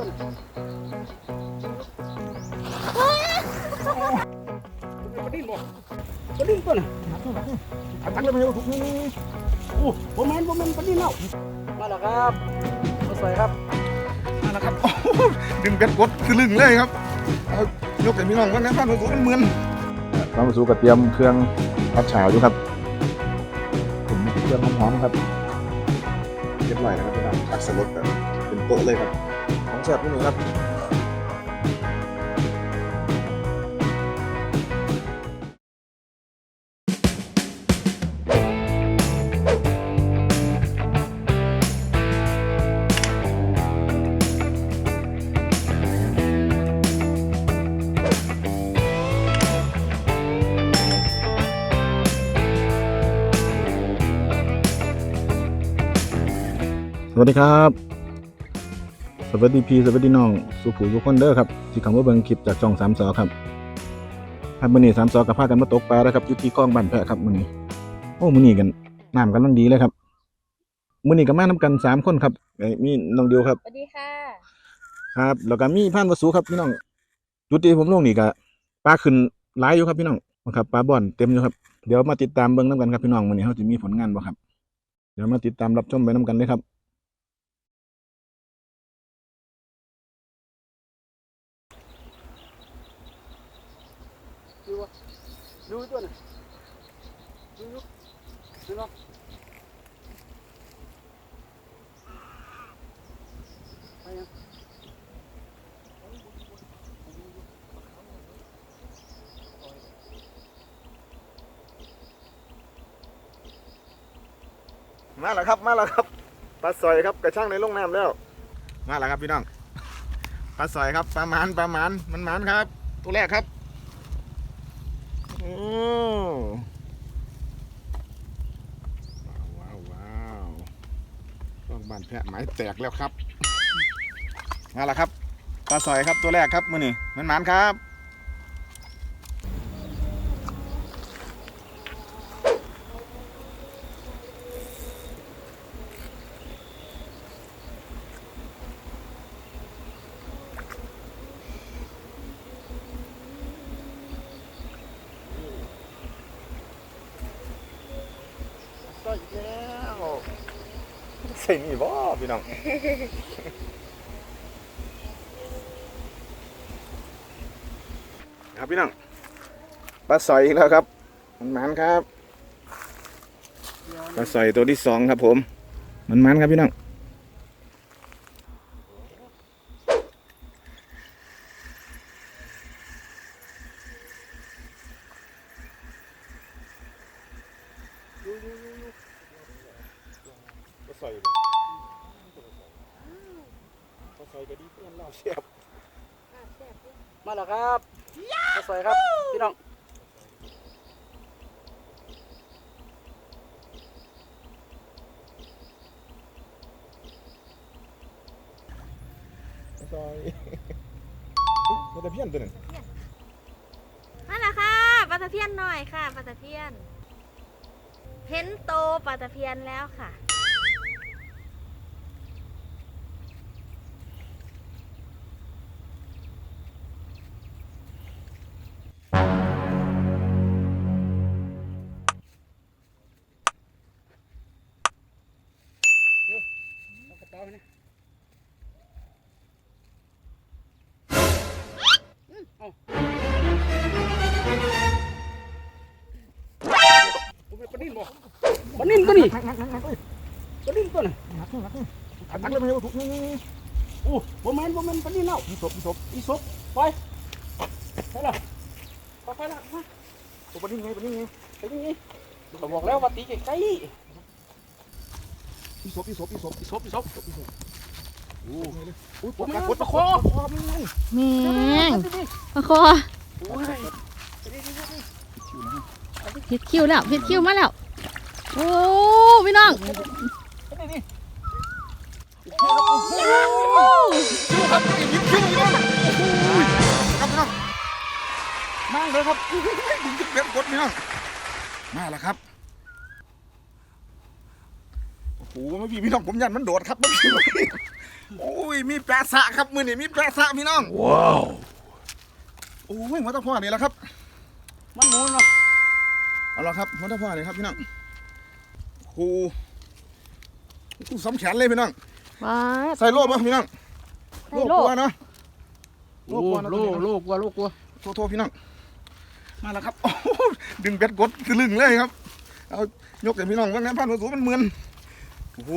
ตัวน่ะปลาดิ้นบ่ปลาดิ้นตัวน่ะอันตักเลยมาเอาถุงนี่นี่โอ้ผมแมนผมแมนปลาดิ้นแล้วมาแล้วครับมาสวยครับนั่นแหละครับโอ้โหดึงเบ็ดกดคือลึงเลยครับเอายกแต่พี่น้องกันนะท่านผู้ชมมันเหมือนท่านผู้ชมก็เตรียมเครื่องพัดฉาวอยู่ครับผมเครื่องหอมๆครับเรียบร้อยนะครับพี่น้องตักสลดแบบเป็นโต๊ะเลยครับ ของแซ่บนี่ครับสวัสดีครับ สวัสดีพี่สวัสดีน้องสุขูทุกคนเด้อครับที่คำว่าเบิ่งคลิปจากช่องสามสอครับครับมื้อนี้สามสอกับพากันมาตกปลาแล้วครับอยู่ที่คลองบ้านแพะครับมื้อนี้โอ้มื้อนี้กันน้ำกันมันดีเลยครับมื้อนี้ก็มานํกันสามคนครับไอ้มีน้องเดียวครับสวัสดีค่ะ ครับ แล้วก็มีพันวสุครับพี่น้องจุดที่ผมลงนี่ก็ปลาขึ้นหลายอยู่ครับพี่น้องครับปลาบ่อนเต็มอยู่ครับเดี๋ยวมาติดตามเบิ่งนํกันครับพี่น้องมื้อนี้เฮาสิมีผลงานบ่ครับเดี๋ยวมาติดตามรับชมไปนํกันเลยครับ ดูวะดูตัวน่ะดูดูดูเนาะไปยังมาแล้วครับมาแล้วครับปลาสอยครับกระช่างในลงน้ำแล้ว มาแล้วครับพี่น้องปลาสอยครับปลาหมานปลาหมานมันหมานครับ ตัวแรกครับ ว้าวว้าวต้องบานแพะหมายแตกแล้วครับนั่นแหละครับปลาสอยครับตัวแรกครับมือนี่มันหมานครับ ใส่แล้วใส่นี่บ่พี่น้องครับพี่น้องปลาสอยอีกแล้วครับมันมันครับปลาสอยตัวที่สองครับ ผม มันมันครับพี่น้องปลาสอยปลาใสอยก็ดีเพื่อนเราเสียบมาแล้วครับมาสวยครับ พี่น้องปลาสอยมันจะเพี้ยนตัวนึงมาแล้วค่ะปลาตะเพียนหน่อยค่ะปลาตะเพียนเห็นโตปลาตะเพียนแล้วค่ะ เอาเนะอืมเอาปนปลาดิ้นบ่ปลาดิ้นตัวนี้ปลาดิ้นตัวน่ะอันตักเลยมาเอาถุงนี่นี่นี่โอ้ผมแมนผมแมนปลาดิ้นแล้วมีศพมีศพอีศพไปไปละไปไปละมาปลาดิ้นไงปลาดิ้นไงไปยังไงบอกแล้วว่าตีใกล้ มีศพมีศพมีศพๆอีศพอีศพมีศพโอ้อุ้ยปผมวดแมปนวดปปลาวดคอคอมันไงแมงปลาคอโอ้ยผิดคิวแล้วผิดคิวมาแล้ว โอ้พี่น้องนี่นี่ดูครับยิบคิ้วอีกแล้วโอ้ยครับพี่น้องมาเลยครับดึงจิบเบ็ดกดพี่น้องมาแล้วครับ โอ้โหโอ้ไม่พี่พี่น้องผมยันมันโดดครับเมื่อกี้โอ้ยมีแปะสะครับมือนี่มีแปะสะพี่น้องว้าวโอ้ยมาตะพ่อนี่แหละครับ มันหมูเนาะเอาละครับมาตะพ่อนี่ครับพี่น้องโอ้กูสำแขนเลยพี่น้องว้าใส่โล่ป่ะพี่น้องใส่โล่กลัวเนาะโลกโลกโลกกว่าโลกกว่าโทษโทษพี่น้องมาแล้วครับโอ้โหดึงเบ็ดกดตะลึงเลยครับเอายกแต่พี่น้องว่างั้นพันหัวสูงมันเหมือน โอ้โห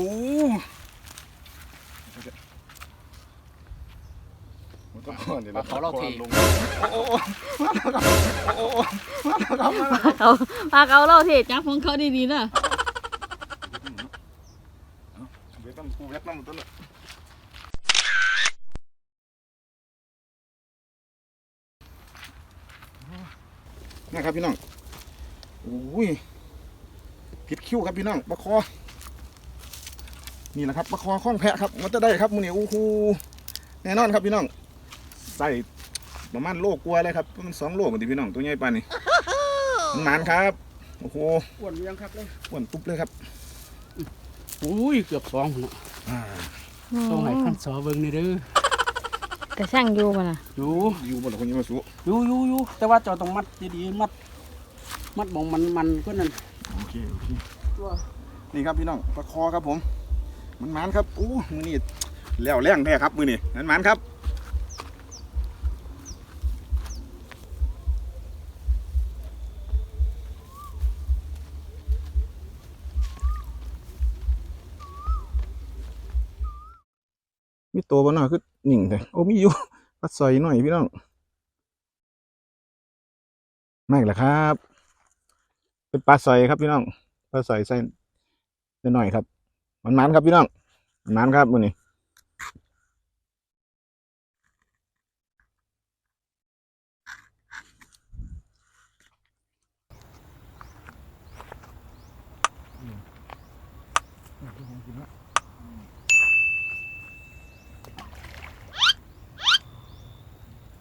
ปลาเขาเราทีโอ้โหมาแล้วครับโอ้โหมาแล้วครับมาแล้วปลาเขาปลาเขาเราเทจับของเขาดีๆนะเบ็ดน้ำกูเบ็ดน้ำตัวนี้นะครับพี่น้องโอ้ยผิดคิ้วครับพี่น้องปลาคอ นี่แหละครับปลาคอข้องแพะครับมันจะได้ครับมือนี่โอ้โหแน่นอนครับพี่น้องใส่ประมาณโลกลัวเลยครับมันสองโลเหมือนที่พี่น้องตัวใหญ่ปานนี่มันหมานครับโอ้โหอ้วนยังครับเลยอ้วนตุ๊บเลยครับอุ้ยเกือบสองเนาะอ่าต้องให้พันสอเบิ่งนี่เด้อแต่ช่างอยู่มันน่ะอยู่อยู่บนหลังคนนี้มาสู้อยู่อยู่อยู่แต่ว่าเจ้าต้องมัดดีๆมัด มัดมองมันมันก็นั่นโอเคโอเคตัวนี่ครับพี่น้องปลาคอครับผม มันมานครับอู้มือนี่แล้วแรงแท้ครับมือนี่มันมานครับมีตัวบ้าน่าคือหนิ่งแต่โอ้มีอยู่ปัดซอยหน่อยพี่น้องไม่ละครับ เป็นปลาซอยครับพี่น้องปลาซอยใส่หน่อยครับ มันมันครับพี่น้องมันมันครับมือนี้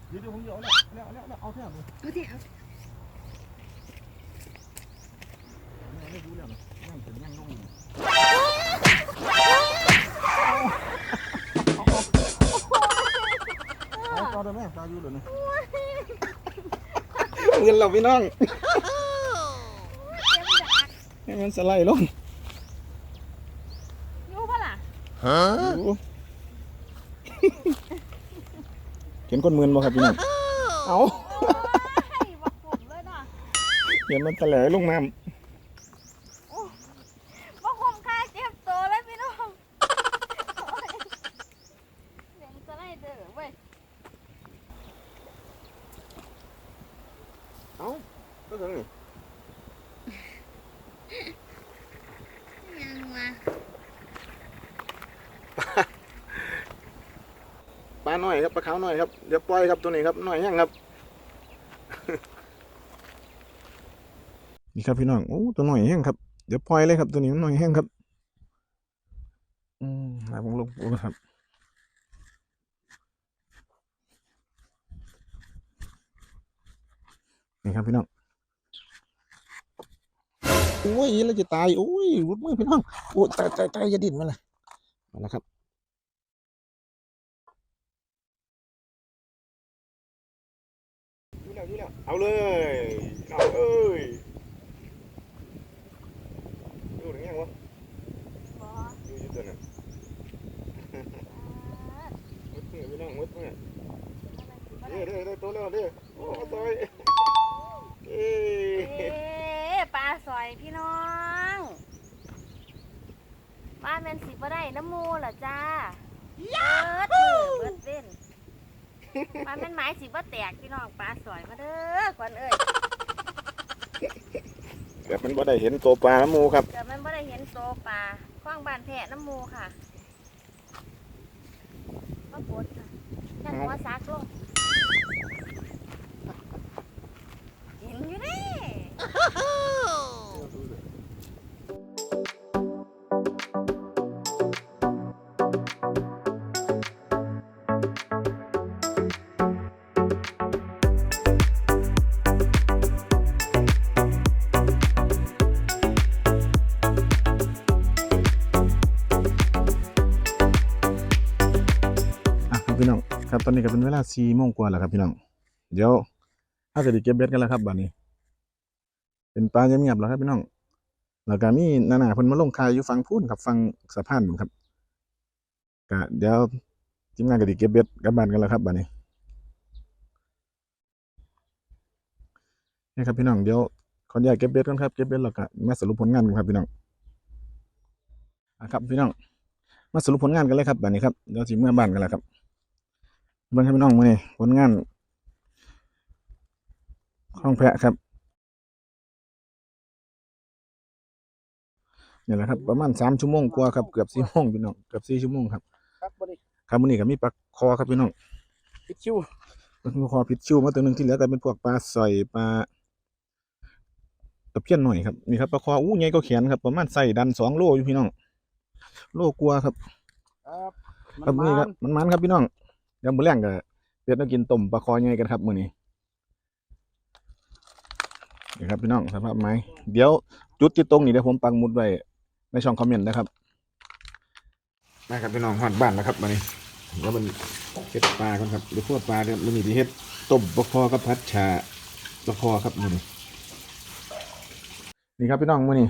เดี๋ยวผมเดี๋ยวแล้วแล้วแล้วเอาแค่นี้เอาสิเอา เงินเราพี่น้องให้มันสไลด์ลงอยู่ปะล่ะอยู่เห็นคนเมือนบ่ครับพี่น้องเอาให้บักผมเลยน่ะเห็นมันตะแหลลงน้บักผมค่าเจ็บตัวเลยพี่น้องโอ้ยเสียงสไลเดอร์เว้ยำเอาก็ถึงนี่ ยังมา ปลาหน่อยครับปลาขาวหน่อยครับเดี๋ยวปล่อยครับตัวนี้ครับหน่อยแห้งครับนี่ครับพี่น้องโอ้ตัวหน่อยแห้งครับเดี๋ยวปล่อยเลยครับตัวนี้มันหน่อยแห้งครับ อืมหาผมลงปูครับนี่ครับพี่น้องโอ้ยเราจะตายโอ้ยรุดมือพี่น้องโอ้ยตายตายตายอย่าดิ้นมาเลยมาแล้วครับ เอาเลยเอาเอ้ยอยู่หรือยังวะบออยู่อยู่ตัวนั้นมุดมือพี่น้องมุดมือเด้อเด้อเด้อตัวแล้วเด้อโอ้มายเอ้เอ๊ะปลาสอยพี่น้องปลานแมนสิบ่ได้น้ำมูเหรอจ้าเบิดมือเบิดเว้น ปลาแมนไม้สิบ่แตกพี่น้องปลาสอยมาเด้อก่อนเอ้ยแบบมันบ่ได้เห็นตัวปลาหมูครับเดี๋ยวมันบ่ได้เห็นโตปลาคว้างบานแพะน้ำมูค่ะมาปวดค่ะยันหัวซักลง อนนี้ก็เป็นเวลาสี่โมงกว่าแล้วครับพี่น้อง เดี๋ยวถ้าจะได้เก็บเบ็ดกันแล้วครับบัดนี้ เป็นปลาเงียบๆแล้วครับพี่น้องแล้วก็มีนานาเพิ่นมาลงคายอยู่ฝั่งพูนครับฝั่งสะพานนู่นครับก็เดี๋ยวทีมงานก็สิเก็บเบ็ดกลับบ้านกันแล้วครับบัดนี้นี่ครับพี่น้องเดี๋ยวขออนุญาตเก็บเบ็ดกันครับเก็บเบ็ดแล้วก็มาสรุปผลงานกันครับพี่น้องอะครับพี่น้องมาสรุปผลงานกันเลยครับบัดนี้ครับเดี๋ยวสิเมื่อบ้านกันแล้วครับ เบิ่งครับพี่น้องมื้อนี้ผลงานห้องแพะครับนี่แหละครับ ประมาณสามชั่วโมงกว่าครับเกือบสี่โมงพี่น้องเกือบสี่ชั่วโมงครับครับบ่ได้ครับวันนี้ก็มีปลาคอครับพี่น้องปิดชิวปลาคอพิชชูมาตัวหนึ่งที่เหลือก็เป็นพวกปลาสอยปลาตะเพียนหน่อยครับนี่ครับปลาคออู้ใหญ่ก็แขนครับประมาณใส่ดันสองโลอยู่พี่น้อง โลกลัวาครับ ครับครับมื้อนี่ครับมันมันๆครับพี่น้อง เดี๋ยวมื้อแรงก็เปียดมากินต้มปลาคอใหญ่กันครับมื้อนี้นี่ครับพี่น้องสภาพไม้เดี๋ยวจุดที่ตรงนี้เดี๋ยวผมปักหมุดไว้ในช่องคอมเมนต์นะครับได้ครับพี่น้องหอดบ้านแล้วครับมานี่แล้วมันเฮ็ดปลาก่อนครับเดี๋ยวพวกปลาเนี่ยมันมีที่เฮ็ดต้มปลาคอกับพัดชาปลาคอครับมื้อนี้นี่ครับพี่น้องมื้อนี้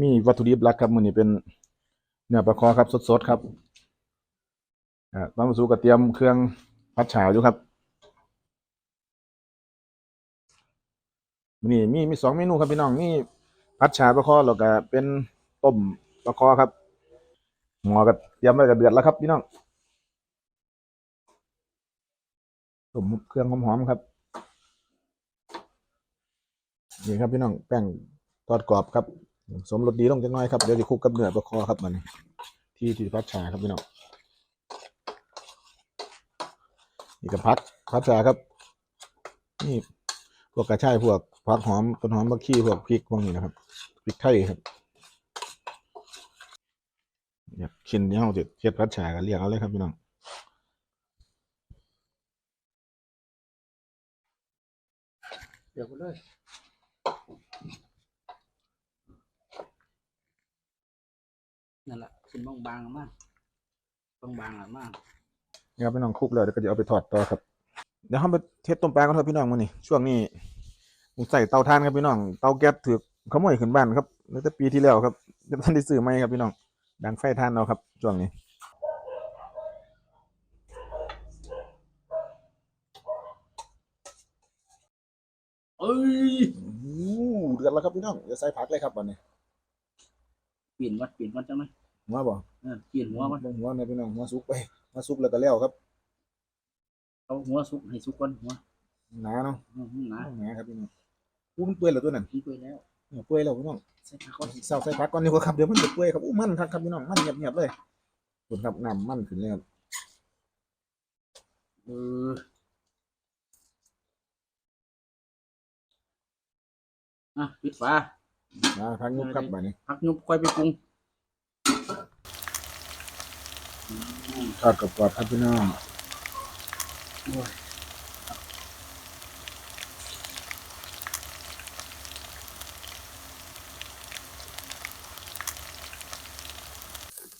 มีวัตถุดิบหลักครับมื้อนี้เป็นเนื้อปลาคอครับสดๆครับ อ่าตอนมาสู่ก็เตรียมเครื่องพัดฉาอยู่ครับนี้มีมีสองเมนูครับพี่น้องมีพัดฉาปลาคอแล้วก็เป็นต้มปลาคอครับหมอก็เตรียมไว้กับเดือดแล้วครับพี่น้องต้มเครื่องหอมๆครับนี่ครับพี่น้องแป้งทอดกรอบครับสมรสดีลงจังน้อยครับเดี๋ยวจะคลุกกับเนื้อปลาคอครับมันที่ที่พัดชาครับพี่น้อง นี่กับพัดพัดชาครับ นี่พวกกระชายพวกผักหอมต้นหอมบักขี้พวกพริกพวกนี้นะครับพริกไทยครับอยากกินเนี่ยเราจะเฮ็ดพัดฉากันเรียกเอาเลยครับพี่น้องเดี๋ยวไปเลยนั่นแหละขึ้นบางๆมากบางๆอะมาก นี่ครับพี่น้องคลุกแล้วเดี๋ยวก็จะเอาไปทอดต่อครับ เดี๋ยวเราไปเทสต้มปลากันครับพี่น้องมื้อนี้ช่วงนี้ผมใส่เตาถ่านครับพี่น้อง เตาแก๊สถือขโมยขึ้นบ้านครับตั้งแต่ปีที่แล้วครับเดี๋ยวท่านได้ซื้อใหม่ครับพี่น้อง ดังไฟถ่านเอาครับช่วงนี้เอ้ยอู้เดือดแล้วครับพี่น้องเดี๋ยวใส่ผักเลยครับวันนี้เปลี่ยนวัดเปลี่ยนวัดจังไหมหัวบ่เออเปลี่ยนหัววัดหัวในพี่น้องหัวสุกไป หัวสุกแล้วก็แล้วครับเอาหัวสุกให้สุกก่อนหัวหนาเนาะอืมหนาหนาครับพี่น้องอู้มันเปื่อยแล้วตัวนั้นทิ้งไปแล้วเนี่ยเปื่อยแล้วพี่น้องใส่ผักก่อนเศร้าใส่ผักก่อนดีกว่าครับเดี๋ยวมันจะเปื่อยครับอู้มันครับครับพี่น้องมันเงียบๆเลยส่วนครับน้ำมันขึ้นเลยครับเอออะปิดฝานะพักยุบครับบัดนี้พักยุบค่อยไปปรุง ทอดกรอบๆครับพี่น้อง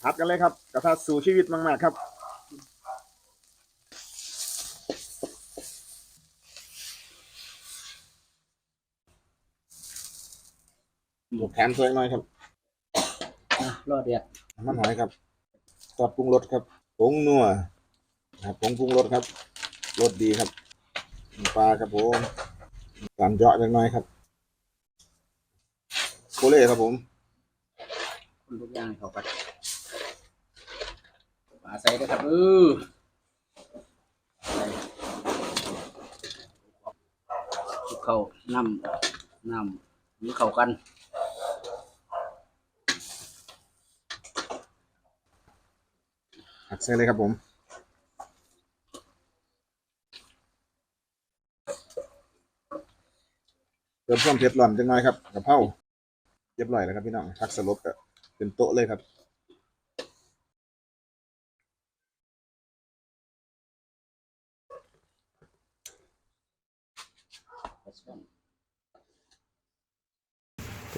พัดกันเลยครับ กระทะสู่ชีวิตมาก ๆ ครับหมูแถมถ้วยหน่อยครับรอเดียดมันหอยครับซอสปรุงรสครับ ผงนัวครับผงปรุงรสครับรสดีครับปลาครับผมตามเจาะเล็กน้อยครับโคเล่ครับผมคนทุกอย่างให้เขาไปปลาใส่ด้ครับเออใส่คลุกเข้าน้ำน้ำมีเข้ากัน หักใส่เลยครับผม เติมความเผ็ดร้อนจังน้อยครับกะเพราเรียบร้อยแล้วครับพี่น้องพักสลบก็เป็นโต๊ะเลยครับ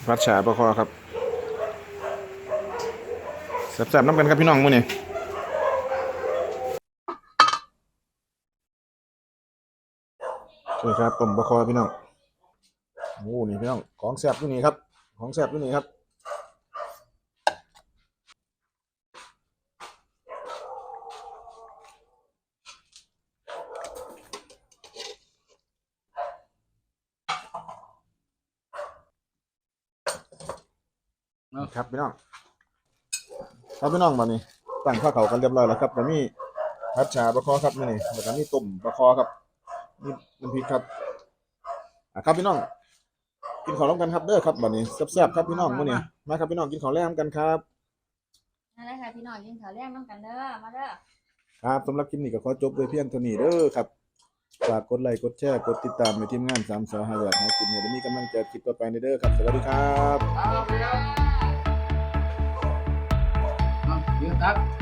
พัดฉาประคอครับแซ่บๆน้ำกันครับพี่น้องมื้อนี้ นี่ครับต้มบะคอพี่น้องโอ้นี่พี่น้องของแซ่บอยู่นี่ครับ ของแซ่บอยู่นี่ครับครับพี่น้องครับพี่น้องมานี่ตั้งข้าวเขากันเรียบร้อยแล้วครับแต่มีพัดชาบะคอครับนี่นี่ก็มีต้มบะคอครับ นี่น้ำพริกครับอะครับพี่น้อง กินข้าวร่วมกันครับเด้อครับบัดนี้แซ่บๆครับพี่น้องมื้อนี้มาครับพี่น้องกินข้าวแลกกันครับนั่นแหละค่ะพี่น้องกินข้าวแรงน้ำกันเด้อมาเด้อครับสำหรับคลิปนี้ก็ขอจบโดวยเพียงเท่านี้เด้อครับฝากกดไลค์กดแชร์กดติดตามในทีมงาน3 2 5แบบให้คลิปนี้ได้มีกำลังใจคลิปต่อไปเด้อครับ สวัสดีครับเอาไปครับเอาเดี๋ยวตัก